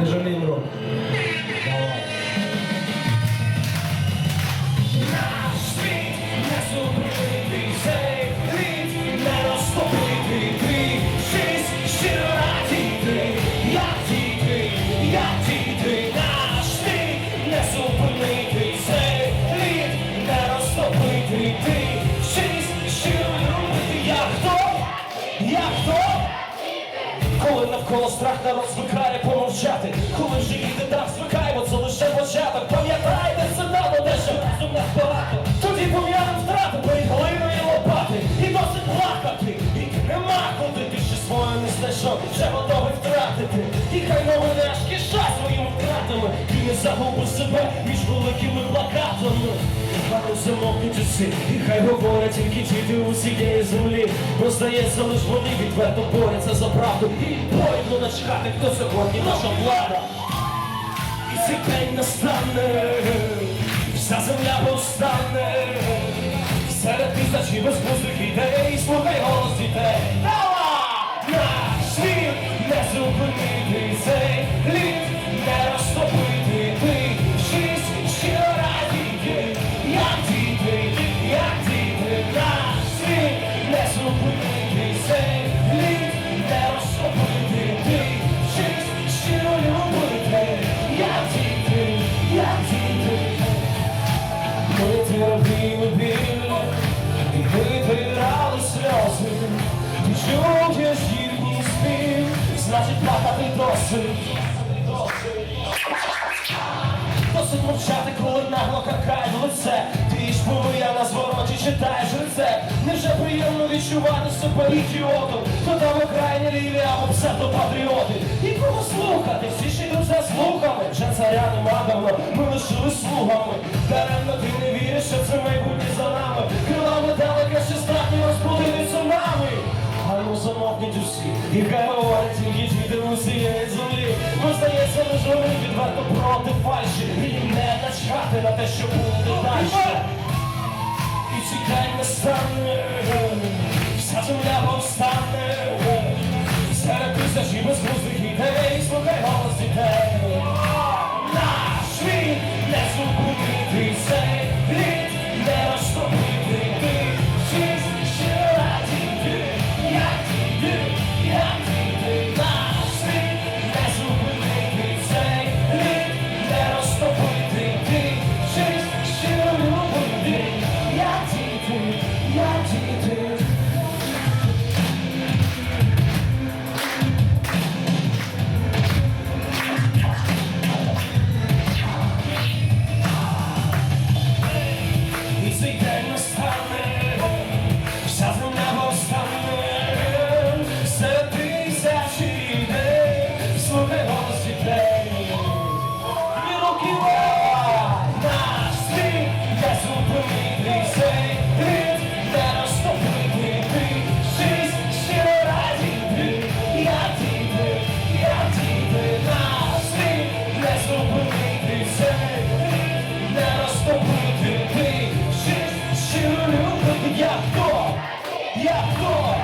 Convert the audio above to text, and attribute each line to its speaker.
Speaker 1: Не жалій рук. Давай. Наш світ не зупинити, цей рід не розтопити. Ти щось щиро радіти, я діти, я діти. Наш світ не зупинити, цей рід не розтопити. Ти щось щиро робити. Я хто? Я хто? Коли навколо страх народ звикає, помогти помовчати Коли вже їде так звикаємо, це лише початок. Пам'ятайте, надо дещо разом нас багато. Тоді пом'янем втрати перед глиною лопати. І досить плакати, і нема куди. Ти ще своє не знайшов, вже готовий втратити. І хай новини аж киша своїми втратами І не загуби себе між великими плакатами. Хай замовкнуть усі, і хай говорять тільки діти усієї землі. Бо здається, лиш вони відверто борються за правду І поїдно начхати, хто сьогодні наша влада? І цей день настане, вся земля повстане. Серед тисячі безглуздих ідей, слухай голос дітей. Давай! Наш світ не зупинити ми терпіли біль, і сльози, ти чуєш їхній спів, значить плакати досить. Досить мовчати, коли нагло какає в лице Ти ж помия на читаєш рецепт Невже приємно відчувати себе ідіотом То там окрайні ліві або псевдопатріоти І кого слухати, всі ж йдуть за слухами Вже царя нема давно, ми лишили слугами замовкніть усі, і хай говорять тільки діти усієї землі. Ми живі відверто проти фальші. І не начхати на те, що буде далі. І чекай не стане, вся земля повстане. Four.